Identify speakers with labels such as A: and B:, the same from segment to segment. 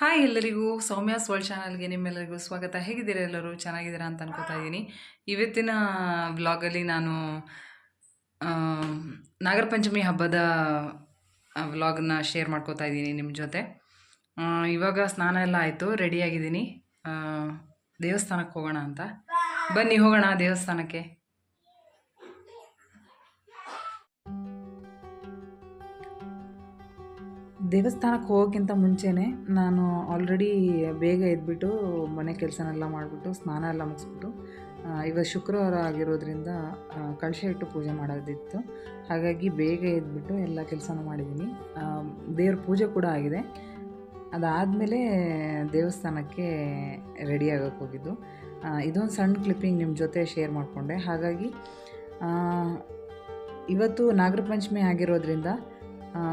A: Hi ಎಲ್ಲರಿಗೂ Soumya's world ಚಾನಲ್ಗೆ ನಿಮ್ಮೆಲ್ಲರಿಗೂ ಸ್ವಾಗತ. ಹೇಗಿದ್ದೀರಾ ಎಲ್ಲರೂ? ಚೆನ್ನಾಗಿದ್ದೀರಾ ಅಂತ ಅನ್ಕೋತಾ ಇದ್ದೀನಿ. ಇವತ್ತಿನ ವ್ಲಾಗಲ್ಲಿ ನಾನು ನಾಗರ ಪಂಚಮಿ ಹಬ್ಬದ ವ್ಲಾಗನ್ನ ಶೇರ್ ಮಾಡ್ಕೋತಾ ಇದ್ದೀನಿ ನಿಮ್ಮ ಜೊತೆ. ಇವಾಗ ಸ್ನಾನ ಎಲ್ಲ ಆಯಿತು ರೆಡಿಯಾಗಿದ್ದೀನಿ ದೇವಸ್ಥಾನಕ್ಕೆ ಹೋಗೋಣ ಅಂತ. ಬನ್ನಿ, ಹೋಗೋಣ ದೇವಸ್ಥಾನಕ್ಕೆ. ದೇವಸ್ಥಾನಕ್ಕೆ ಹೋಗೋಕ್ಕಿಂತ ಮುಂಚೆನೇ ನಾನು ಆಲ್ರೆಡಿ ಬೇಗ ಎದ್ಬಿಟ್ಟು ಮನೆ ಕೆಲಸನೆಲ್ಲ ಮಾಡಿಬಿಟ್ಟು ಸ್ನಾನ ಎಲ್ಲ ಮುಗಿಸ್ಬಿಟ್ಟು ಇವತ್ತು ಶುಕ್ರವಾರ ಆಗಿರೋದ್ರಿಂದ ಕಳಶ ಇಟ್ಟು ಪೂಜೆ ಮಾಡೋದಿತ್ತು. ಹಾಗಾಗಿ ಬೇಗ ಎದ್ಬಿಟ್ಟು ಎಲ್ಲ ಕೆಲಸನೂ ಮಾಡಿದ್ದೀನಿ. ದೇವ್ರ ಪೂಜೆ ಕೂಡ ಆಗಿದೆ. ಅದಾದಮೇಲೆ ದೇವಸ್ಥಾನಕ್ಕೆ ರೆಡಿ ಆಗೋಕ್ಕೆ ಹೋಗಿದ್ದು. ಇದೊಂದು ಸಣ್ಣ ಕ್ಲಿಪ್ಪಿಂಗ್ ನಿಮ್ಮ ಜೊತೆ ಶೇರ್ ಮಾಡಿಕೊಂಡೆ. ಹಾಗಾಗಿ ಇವತ್ತು ನಾಗರ ಪಂಚಮಿ ಆಗಿರೋದ್ರಿಂದ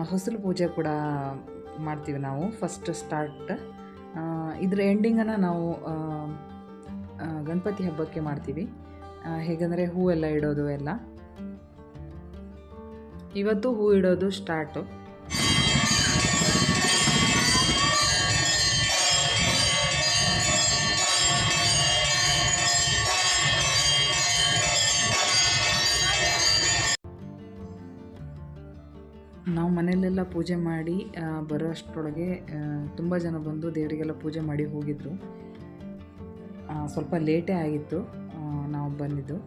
A: ಹೊಸಲು ಪೂಜೆ ಕೂಡ ಮಾಡ್ತೀವಿ ನಾವು ಫಸ್ಟ್ ಸ್ಟಾರ್ಟ್ ಇದರ ಎಂಡಿಂಗನ್ನು ನಾವು ಗಣಪತಿ ಹಬ್ಬಕ್ಕೆ ಮಾಡ್ತೀವಿ. ಹೇಗಂದರೆ ಹೂವೆಲ್ಲ ಇಡೋದು ಎಲ್ಲ. ಇವತ್ತು ಹೂ ಇಡೋದು ಸ್ಟಾರ್ಟು ಮನೆಯಲ್ಲೆಲ್ಲ ಪೂಜೆ ಮಾಡಿ ಬರೋಷ್ಟರೊಳಗೆ ತುಂಬ ಜನ ಬಂದು ದೇವರಿಗೆಲ್ಲ ಪೂಜೆ ಮಾಡಿ ಹೋಗಿದ್ರು. ಸ್ವಲ್ಪ ಲೇಟೇ ಆಗಿತ್ತು ನಾವು ಬಂದಿದ್ದು.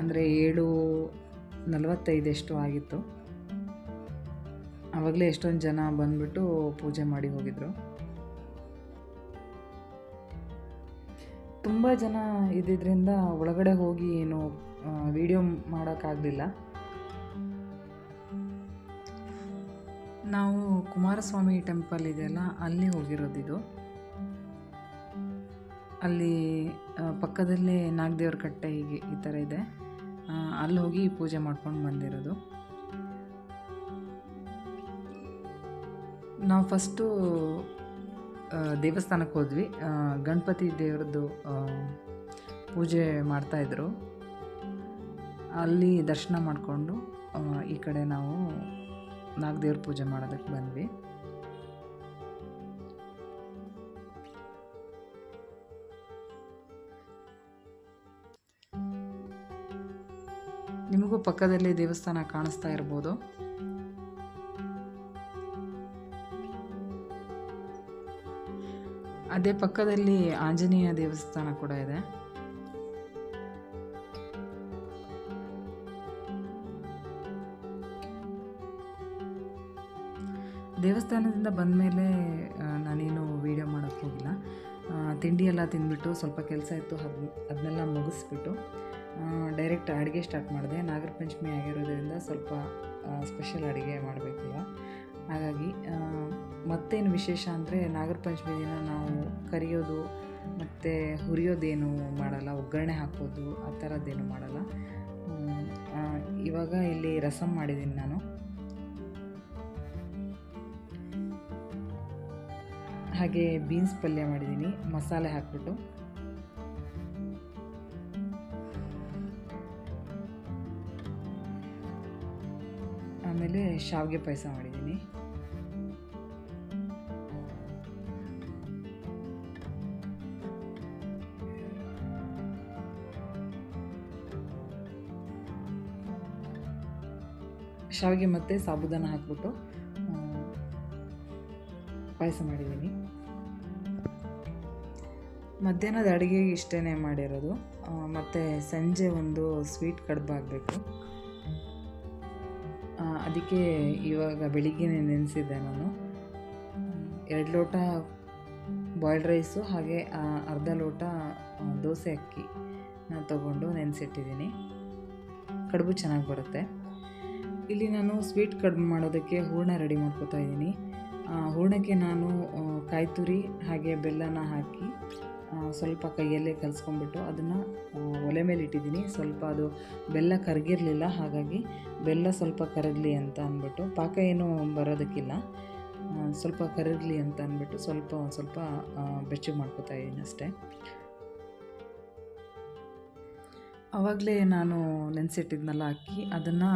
A: ಅಂದರೆ ಏಳು ನಲವತ್ತೈದೆಷ್ಟು ಆಗಿತ್ತು. ಆವಾಗಲೇ ಎಷ್ಟೊಂದು ಜನ ಬಂದುಬಿಟ್ಟು ಪೂಜೆ ಮಾಡಿ ಹೋಗಿದ್ರು. ತುಂಬ ಜನ ಇದ್ದಿದ್ದರಿಂದ ಒಳಗಡೆ ಹೋಗಿ ಏನು ವಿಡಿಯೋ ಮಾಡೋಕ್ಕಾಗಲಿಲ್ಲ. ನಾವು ಕುಮಾರಸ್ವಾಮಿ ಟೆಂಪಲ್ ಇದೆಯಲ್ಲ ಅಲ್ಲಿ ಹೋಗಿರೋದಿದು. ಅಲ್ಲಿ ಪಕ್ಕದಲ್ಲೇ ನಾಗದೇವ್ರ ಕಟ್ಟೆ ಹೀಗೆ ಈ ಥರ ಇದೆ. ಅಲ್ಲಿ ಹೋಗಿ ಪೂಜೆ ಮಾಡ್ಕೊಂಡು ಬಂದಿರೋದು. ನಾವು ಫಸ್ಟು ದೇವಸ್ಥಾನಕ್ಕೆ ಹೋದ್ವಿ. ಗಣಪತಿ ದೇವ್ರದ್ದು ಪೂಜೆ ಮಾಡ್ತಾಯಿದ್ರು ಅಲ್ಲಿ ದರ್ಶನ ಮಾಡಿಕೊಂಡು ಈ ಕಡೆ ನಾವು ನಾಗದೇವ್ರ ಪೂಜೆ ಮಾಡೋದಕ್ಕೆ ಬಂದ್ವಿ. ನಿಮಗೂ ಪಕ್ಕದಲ್ಲಿ ದೇವಸ್ಥಾನ ಕಾಣಿಸ್ತಾ ಇರ್ಬೋದು. ಅದೇ ಪಕ್ಕದಲ್ಲಿ ಆಂಜನೇಯ ದೇವಸ್ಥಾನ ಕೂಡ ಇದೆ. ದೇವಸ್ಥಾನದಿಂದ ಬಂದ ಮೇಲೆ ನಾನೇನು ವೀಡಿಯೋ ಮಾಡೋಕ್ಕೆ ಹೋಗಿಲ್ಲ. ತಿಂಡಿ ಎಲ್ಲ ತಿಂದ್ಬಿಟ್ಟು ಸ್ವಲ್ಪ ಕೆಲಸ ಇತ್ತು, ಅದು ಅದನ್ನೆಲ್ಲ ಮುಗಿಸ್ಬಿಟ್ಟು ಡೈರೆಕ್ಟ್ ಅಡುಗೆ ಸ್ಟಾರ್ಟ್ ಮಾಡಿದೆ. ನಾಗರ ಪಂಚಮಿ ಆಗಿರೋದ್ರಿಂದ ಸ್ವಲ್ಪ ಸ್ಪೆಷಲ್ ಅಡುಗೆ ಮಾಡಬೇಕು ಹಾಗಾಗಿ ಮತ್ತೇನು ವಿಶೇಷ ಅಂದರೆ ನಾಗರ ಪಂಚಮಿ ದಿನ ನಾವು ಕರಿಯೋದು, ಮತ್ತು ಹುರಿಯೋದೇನು ಮಾಡಲ್ಲ, ಒಗ್ಗರಣೆ ಹಾಕೋದು, ಆ ಥರದ್ದೇನು ಮಾಡಲ್ಲ. ಇವಾಗ ಇಲ್ಲಿ ರಸಮ್ ಮಾಡಿದ್ದೀನಿ ನಾನು. ಹಾಗೆ ಬೀನ್ಸ್ ಪಲ್ಯ ಮಾಡಿದ್ದೀನಿ, ಮಸಾಲೆ ಹಾಕ್ಬಿಟ್ಟು. ಆಮೇಲೆ ಶಾವಿಗೆ ಪಾಯಸ ಮಾಡಿದ್ದೀನಿ. ಶಾವಿಗೆ ಮತ್ತು ಸಾಬುದಾನ ಹಾಕ್ಬಿಟ್ಟು ಪಾಯಸ ಮಾಡಿದ್ದೀನಿ. ಮಧ್ಯಾಹ್ನದ ಅಡುಗೆಗೆ ಇಷ್ಟೇ ಮಾಡಿರೋದು. ಮತ್ತು ಸಂಜೆ ಒಂದು ಸ್ವೀಟ್ ಕಡುಬು ಆಗಬೇಕು. ಅದಕ್ಕೆ ಇವಾಗ ಬೆಳಿಗ್ಗೆ ನೆನೆಸಿದ್ದೆ ನಾನು. ಎರಡು ಲೋಟ ಬಾಯ್ಲ್ಡ್ ರೈಸು ಹಾಗೆ ಅರ್ಧ ಲೋಟ ದೋಸೆ ಅಕ್ಕಿ ನಾನು ತಗೊಂಡು ನೆನೆಸಿಟ್ಟಿದ್ದೀನಿ. ಕಡುಬು ಚೆನ್ನಾಗಿ ಬರುತ್ತೆ. ಇಲ್ಲಿ ನಾನು ಸ್ವೀಟ್ ಕಡುಬು ಮಾಡೋದಕ್ಕೆ ಹೂರ್ಣ ರೆಡಿ ಮಾಡ್ಕೋತಾ ಇದ್ದೀನಿ. ಹೂರ್ಣಕ್ಕೆ ನಾನು ಕಾಯಿ ತುರಿ ಹಾಗೆ ಬೆಲ್ಲನ ಹಾಕಿ ಸ್ವಲ್ಪ ಕೈಯಲ್ಲೇ ಕಲಿಸ್ಕೊಂಡ್ಬಿಟ್ಟು ಅದನ್ನು ಒಲೆ ಮೇಲೆ ಇಟ್ಟಿದ್ದೀನಿ. ಸ್ವಲ್ಪ ಅದು ಬೆಲ್ಲ ಕರಗಿರಲಿಲ್ಲ, ಹಾಗಾಗಿ ಬೆಲ್ಲ ಸ್ವಲ್ಪ ಕರಗಲಿ ಅಂತ ಅಂದ್ಬಿಟ್ಟು, ಪಾಕ ಏನು ಬರೋದಕ್ಕಿಲ್ಲ. ಸ್ವಲ್ಪ ಕರಗಲಿ ಅಂತ ಅಂದ್ಬಿಟ್ಟು ಸ್ವಲ್ಪ ಸ್ವಲ್ಪ ಬೆಚ್ಚಗೆ ಮಾಡ್ಕೋತಾ ಇದ್ದೀನಿ ಅಷ್ಟೇ. ಆವಾಗಲೇ ನಾನು ನೆನೆಸಿಟ್ಟಿದ್ನಲ್ಲ ಅಕ್ಕಿ, ಅದನ್ನು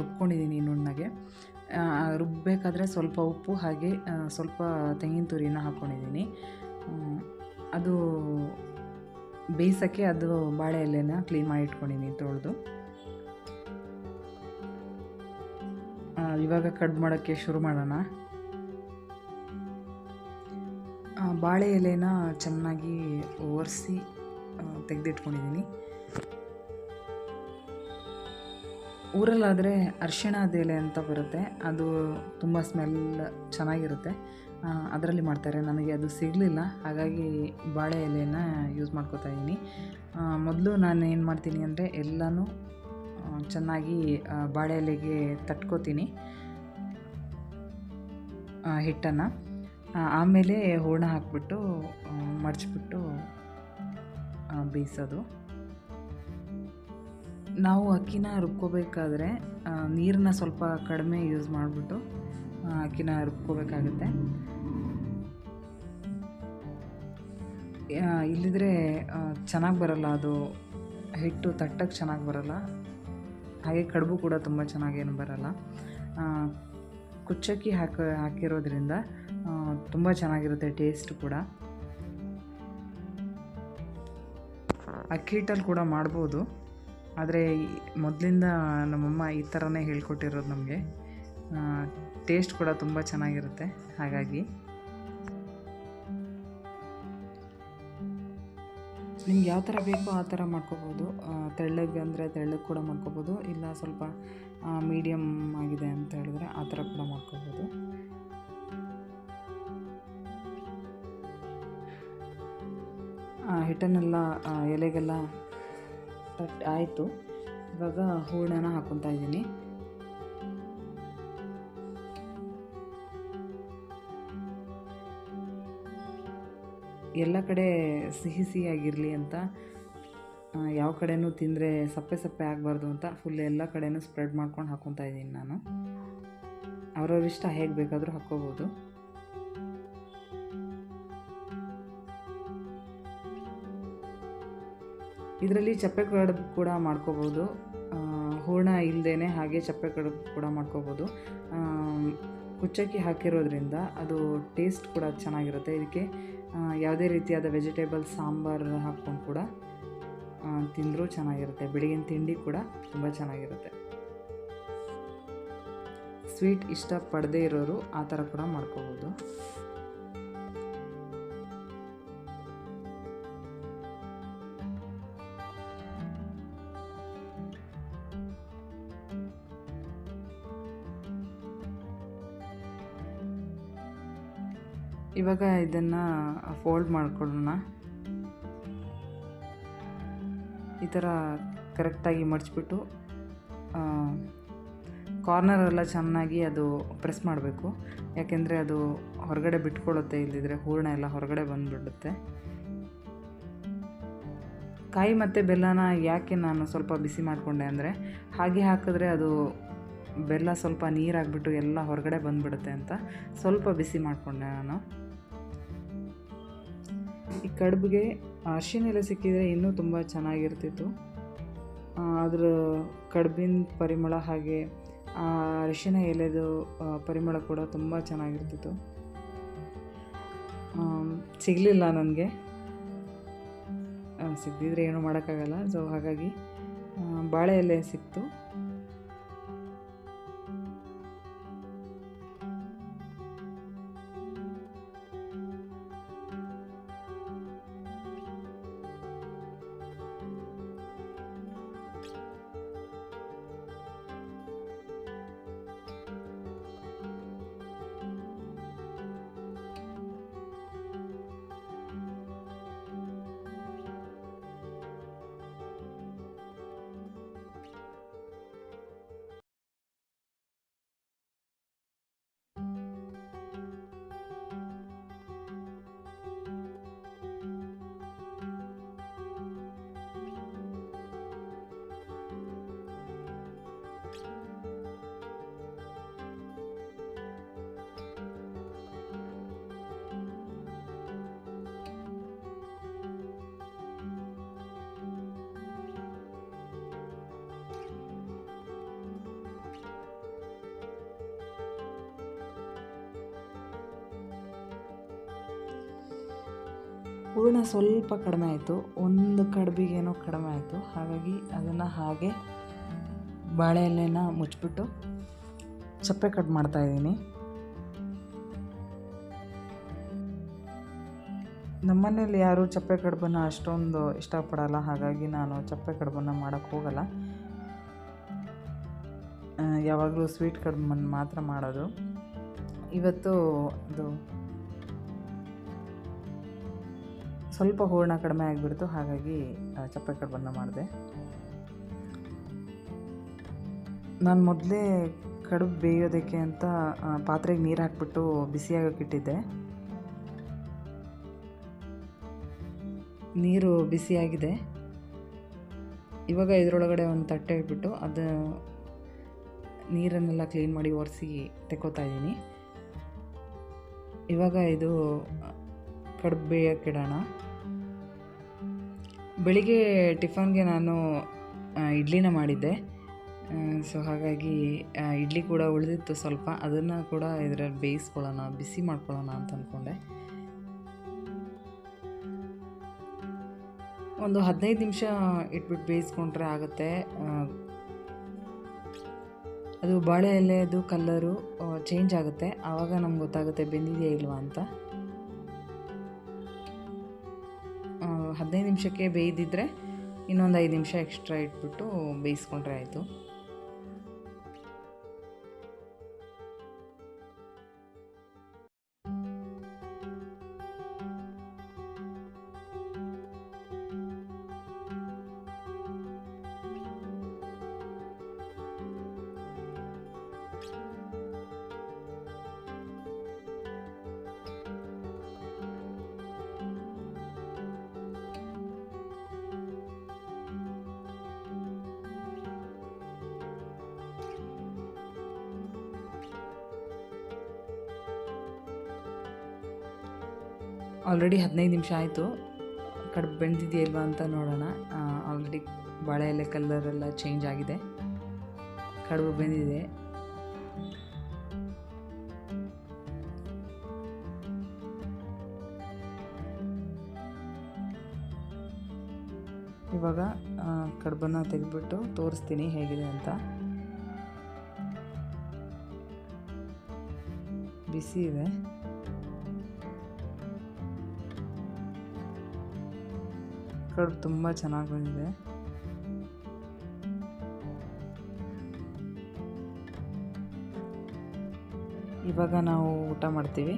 A: ರುಬ್ಕೊಂಡಿದ್ದೀನಿ ನುಣ್ಣಗೆ. ರುಬ್ಬಬೇಕಾದ್ರೆ ಸ್ವಲ್ಪ ಉಪ್ಪು ಹಾಗೆ ಸ್ವಲ್ಪ ತೆಂಗಿನ ತುರಿನ ಹಾಕ್ಕೊಂಡಿದ್ದೀನಿ. ಅದು ಬೇಯಿಸೋಕ್ಕೆ ಅದು ಬಾಳೆ ಎಲೆನ ಕ್ಲೀನ್ ಮಾಡಿ ಇಟ್ಕೊಂಡಿದ್ದೀನಿ ತೊಳೆದು ಇವಾಗ ಕಡ್ ಮಾಡೋಕ್ಕೆ ಶುರು ಮಾಡೋಣ. ಬಾಳೆ ಎಲೆನ ಚೆನ್ನಾಗಿ ಒರೆಸಿ ತೆಗೆದಿಟ್ಕೊಂಡಿದ್ದೀನಿ ಊರಲ್ಲಾದರೆ ಅರ್ಶಿಣದ ಎಲೆ ಅಂತ ಬರುತ್ತೆ. ಅದು ತುಂಬ ಸ್ಮೆಲ್ ಚೆನ್ನಾಗಿರುತ್ತೆ. ಅದರಲ್ಲಿ ಮಾಡ್ತಾರೆ. ನನಗೆ ಅದು ಸಿಗಲಿಲ್ಲ. ಹಾಗಾಗಿ ಬಾಳೆ ಎಲೆನ ಯೂಸ್ ಮಾಡ್ಕೋತಾ ಇದ್ದೀನಿ. ಮೊದಲು ನಾನು ಏನು ಮಾಡ್ತೀನಿ ಅಂದರೆ ಎಲ್ಲನೂ ಚೆನ್ನಾಗಿ ಬಾಳೆ ಎಲೆಗೆ ತಟ್ಕೋತೀನಿ. ಹಿಟ್ಟನ್ನು. ಆಮೇಲೆ ಹೂರ್ಣ ಹಾಕ್ಬಿಟ್ಟು ಮಡಚ್ಬಿಟ್ಟು ಬೇಯಿಸೋದು. ನಾವು ಅಕ್ಕಿನ ರುಬ್ಕೋಬೇಕಾದ್ರೆ ನೀರನ್ನ ಸ್ವಲ್ಪ ಕಡಿಮೆ ಯೂಸ್ ಮಾಡಿಬಿಟ್ಟು ಅಕ್ಕಿನ ರುಬ್ಕೋಬೇಕಾಗುತ್ತೆ. ಇಲ್ಲಿದ್ರೆ ಚೆನ್ನಾಗಿ ಬರಲ್ಲ ಅದು. ಹಿಟ್ಟು ತಟ್ಟಕ್ಕೆ ಚೆನ್ನಾಗಿ ಬರಲ್ಲ. ಹಾಗೆ ಕಡುಬು ಕೂಡ ತುಂಬ ಚೆನ್ನಾಗೇನು ಬರಲ್ಲ. ಕುಚ್ಚಕ್ಕಿ ಹಾಕ, ಹಾಕಿರೋದ್ರಿಂದ ತುಂಬ ಚೆನ್ನಾಗಿರುತ್ತೆ ಟೇಸ್ಟ್ ಕೂಡ. ಅಕ್ಕಿ ಹಿಟ್ಟಲ್ಲಿ ಕೂಡ ಮಾಡ್ಬೋದು. ಆದರೆ, ಮೊದಲಿಂದ ನಮ್ಮಮ್ಮ ಈ ಥರನೇ ಹೇಳ್ಕೊಟ್ಟಿರೋದು ನಮಗೆ. ಟೇಸ್ಟ್ ಕೂಡ ತುಂಬ ಚೆನ್ನಾಗಿರುತ್ತೆ, ಹಾಗಾಗಿ. ನಿಮ್ಗೆ ಯಾವ ಥರ ಬೇಕೋ ಆ ಥರ ಮಾಡ್ಕೋಬೋದು. ತೆಳ್ಳಗೆ ಅಂದರೆ ತೆಳ್ಳಗೆ ಕೂಡ ಮಾಡ್ಕೋಬೋದು, ಇಲ್ಲ ಸ್ವಲ್ಪ ಮೀಡಿಯಮ್ ಆಗಿದೆ ಅಂತ ಹೇಳಿದ್ರೆ ಆ ಥರ ಕೂಡ ಮಾಡ್ಕೋಬೋದು. ಹಿಟ್ಟನ್ನೆಲ್ಲ ಎಲೆಗೆಲ್ಲ ತಟ್ ಆಯಿತು. ಇವಾಗ ಹೂರ್ಣನ ಹಾಕ್ಕೊತಾ ಇದ್ದೀನಿ. ಎಲ್ಲ ಕಡೆ ಸಿಹಿ ಸಿಹಿಯಾಗಿರಲಿ ಅಂತ ಯಾವ ಕಡೆನೂ ತಿಂದರೆ ಸಪ್ಪೆ ಸಪ್ಪೆ ಆಗಬಾರ್ದು ಅಂತ ಫುಲ್ ಎಲ್ಲ ಕಡೆನೂ ಸ್ಪ್ರೆಡ್ ಮಾಡ್ಕೊಂಡು ಹಾಕ್ಕೊತಾ ಇದ್ದೀನಿ ನಾನು. ಅವ್ರವ್ರ ಇಷ್ಟ ಹೇಗೆ ಬೇಕಾದರೂ ಹಾಕ್ಕೋಬೋದು. ಇದರಲ್ಲಿ ಚಪ್ಪೆ ಕಡುಬು ಕೂಡ ಮಾಡ್ಕೋಬೋದು. ಹೂರ್ಣ ಇಲ್ಲದೇ ಹಾಗೆ ಚಪ್ಪೆ ಕಡುಬು ಕೂಡ ಮಾಡ್ಕೋಬೋದು. ಕುಚ್ಚಕ್ಕಿ ಹಾಕಿರೋದ್ರಿಂದ ಅದು ಟೇಸ್ಟ್ ಕೂಡ ಚೆನ್ನಾಗಿರುತ್ತೆ. ಇದಕ್ಕೆ ಯಾವುದೇ ರೀತಿಯಾದ ವೆಜಿಟೇಬಲ್ ಸಾಂಬಾರು ಹಾಕ್ಕೊಂಡು ಕೂಡ ತಿಂದರೂ ಚೆನ್ನಾಗಿರುತ್ತೆ. ಬೆಳಗಿನ ತಿಂಡಿ ಕೂಡ ತುಂಬ ಚೆನ್ನಾಗಿರುತ್ತೆ. ಸ್ವೀಟ್ ಇಷ್ಟಪಡದೇ ಇರೋರು ಆ ಥರ ಕೂಡ ಮಾಡ್ಕೋಬೋದು. ಇವಾಗ ಇದನ್ನು ಫೋಲ್ಡ್ ಮಾಡ್ಕೊಳ್ಳೋಣ. ಈ ಥರ ಕರೆಕ್ಟಾಗಿ ಮಡಚ್ಬಿಟ್ಟು ಕಾರ್ನರೆಲ್ಲ ಚೆನ್ನಾಗಿ ಅದು ಪ್ರೆಸ್ ಮಾಡಬೇಕು. ಯಾಕೆಂದರೆ ಅದು ಹೊರಗಡೆ ಬಿಟ್ಕೊಳ್ಳುತ್ತೆ ಇಲ್ಲದಿದ್ದರೆ ಹೂರಣ ಎಲ್ಲ ಹೊರಗಡೆ ಬಂದುಬಿಡುತ್ತೆ. ಕಾಯಿ ಮತ್ತು ಬೆಲ್ಲನ ಯಾಕೆ ನಾನು ಸ್ವಲ್ಪ ಬಿಸಿ ಮಾಡಿಕೊಂಡೆ ಅಂದರೆ, ಹಾಗೆ ಹಾಕಿದ್ರೆ ಅದು ಬೆಲ್ಲ ಸ್ವಲ್ಪ ನೀರಾಗ್ಬಿಟ್ಟು ಎಲ್ಲ ಹೊರಗಡೆ ಬಂದುಬಿಡುತ್ತೆ ಅಂತ ಸ್ವಲ್ಪ ಬಿಸಿ ಮಾಡಿಕೊಂಡೆ ನಾನು. ಈ ಕಡುಬಿಗೆ ಅರ್ಶಿನ ಎಲೆ ಸಿಕ್ಕಿದರೆ ಇನ್ನೂ ತುಂಬ ಚೆನ್ನಾಗಿರ್ತಿತ್ತು. ಅದ್ರ ಕಡುಬಿನ ಪರಿಮಳ ಹಾಗೆ ಆ ಅರಿಶಿನ ಎಲೆದು ಪರಿಮಳ ಕೂಡ ತುಂಬ ಚೆನ್ನಾಗಿರ್ತಿತ್ತು. ಸಿಗಲಿಲ್ಲ ನನಗೆ. ಸಿಗದಿದ್ರೆ ಏನೂ ಮಾಡೋಕ್ಕಾಗಲ್ಲ. ಸೊ ಹಾಗಾಗಿ ಬಾಳೆ ಎಲೆ ಸಿಕ್ತು. ಹೂರಣ ಸ್ವಲ್ಪ ಕಡಿಮೆ ಆಯಿತು. ಒಂದು ಕಡ್ಬಿಗೇನೋ ಕಡಿಮೆ ಆಯಿತು. ಹಾಗಾಗಿ ಅದನ್ನು ಹಾಗೆ ಬಾಳೆ ಎಲೆನ ಮುಚ್ಚಿಬಿಟ್ಟು ಸಪ್ಪೆ ಕಟ್ ಮಾಡ್ತಾಯಿದ್ದೀನಿ ನಮ್ಮನೇಲಿ ಯಾರೂ ಚಪ್ಪೆ ಕಡುಬನ್ನು ಅಷ್ಟೊಂದು ಇಷ್ಟಪಡಲ್ಲ. ಹಾಗಾಗಿ ನಾನು ಚಪ್ಪೆ ಕಡುಬನ್ನು ಮಾಡೋಕ್ಕೆ ಹೋಗಲ್ಲ. ಯಾವಾಗಲೂ ಸ್ವೀಟ್ ಕಡುಬನ್ನು ಮಾತ್ರ ಮಾಡೋದು. ಇವತ್ತು ಅದು ಸ್ವಲ್ಪ ಹೂರ್ಣ ಕಡಿಮೆ ಆಗಿಬಿಡ್ತು, ಹಾಗಾಗಿ ಚಪ್ಪೆ ಕಡುಬನ್ನು ಮಾಡಿದೆ. ನಾನು ಮೊದಲೇ ಕಡುಬು ಬೇಯೋದಕ್ಕೆ ಅಂತ ಪಾತ್ರೆಗೆ ನೀರು ಹಾಕ್ಬಿಟ್ಟು ಬಿಸಿಯಾಗಕ್ಕಿಟ್ಟಿದ್ದೆ ನೀರು ಬಿಸಿಯಾಗಿದೆ. ಇವಾಗ ಇದರೊಳಗಡೆ ಒಂದು ತಟ್ಟೆ ಇಟ್ಬಿಟ್ಟು ಅದು ನೀರನ್ನೆಲ್ಲ ಕ್ಲೀನ್ ಮಾಡಿ ಒರೆಸಿ ತೆಕ್ಕೋತಾ ಇದ್ದೀನಿ. ಇವಾಗ ಇದು, ಕಡುಬು ಬೇಯೋಕ್ಕಿಡೋಣ ಬೆಳಿಗ್ಗೆ ಟಿಫನ್ಗೆ ನಾನು ಇಡ್ಲಿನ ಮಾಡಿದ್ದೆ. ಸೊ ಹಾಗಾಗಿ ಇಡ್ಲಿ ಕೂಡ ಉಳಿದಿತ್ತು ಸ್ವಲ್ಪ. ಅದನ್ನು ಕೂಡ ಇದರಲ್ಲಿ ಬೇಯಿಸ್ಕೊಳ್ಳೋಣ, ಬಿಸಿ ಮಾಡ್ಕೊಳ್ಳೋಣ ಅಂತ ಅಂದ್ಕೊಂಡೆ ಒಂದು ಹದಿನೈದು ನಿಮಿಷ ಇಟ್ಬಿಟ್ಟು ಬೇಯಿಸ್ಕೊಂಡ್ರೆ ಆಗುತ್ತೆ. ಅದು ಬಾಳೆ ಎಲೆದು ಕಲ್ಲರು ಚೇಂಜ್ ಆಗುತ್ತೆ. ಆವಾಗ ನಮ್ಗೆ ಗೊತ್ತಾಗುತ್ತೆ ಬೆಂದಿದೆಯಾ ಇಲ್ವಾ ಅಂತ. ಹದಿನೈದು ನಿಮಿಷಕ್ಕೆ ಬೇಯ್ದಿದ್ರೆ ಇನ್ನೊಂದು ಐದು ನಿಮಿಷ ಎಕ್ಸ್ಟ್ರಾ ಇಟ್ಬಿಟ್ಟು ಬೇಯಿಸ್ಕೊಂಡ್ರೆ ಆಯಿತು. ಆಲ್ರೆಡಿ ಹದಿನೈದು ನಿಮಿಷ ಆಯಿತು. ಕಡುಬು ಬೆಂದಿದೆಯಾ ಇಲ್ವಾ ಅಂತ ನೋಡೋಣ. ಆಲ್ರೆಡಿ ಬಾಳೆ ಎಲೆ ಕಲರೆಲ್ಲ ಚೇಂಜ್ ಆಗಿದೆ. ಕಡುಬು ಬೆಂದಿದೆ. ಇವಾಗ ಕಡುಬನ್ನ ತೆಗೆದ್ಬಿಟ್ಟು ತೋರಿಸ್ತೀನಿ ಹೇಗಿದೆ ಅಂತ. ಬಿಸಿ ಇದೆ. ಕಡುಬು ತುಂಬ ಚೆನ್ನಾಗಿ ಬಂದಿದೆ. ಇವಾಗ ನಾವು ಊಟ ಮಾಡ್ತೀವಿ.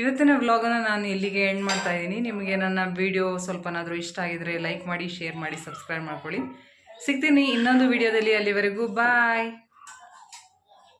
A: ಇವತ್ತಿನ ವ್ಲಾಗನ್ನು ನಾನು ಇಲ್ಲಿಗೆ ಎಂಡ್ ಮಾಡ್ತಾ ಇದ್ದೀನಿ ನಿಮಗೆ ನನ್ನ ವಿಡಿಯೋ ಸ್ವಲ್ಪನಾದರೂ ಇಷ್ಟ ಆಗಿದ್ರೆ ಲೈಕ್ ಮಾಡಿ ಶೇರ್ ಮಾಡಿ ಸಬ್ಸ್ಕ್ರೈಬ್ ಮಾಡ್ಕೊಳ್ಳಿ. ಸಿಗ್ತೀನಿ ಇನ್ನೊಂದು ವಿಡಿಯೋದಲ್ಲಿ ಅಲ್ಲಿವರೆಗೂ. ಬಾಯ್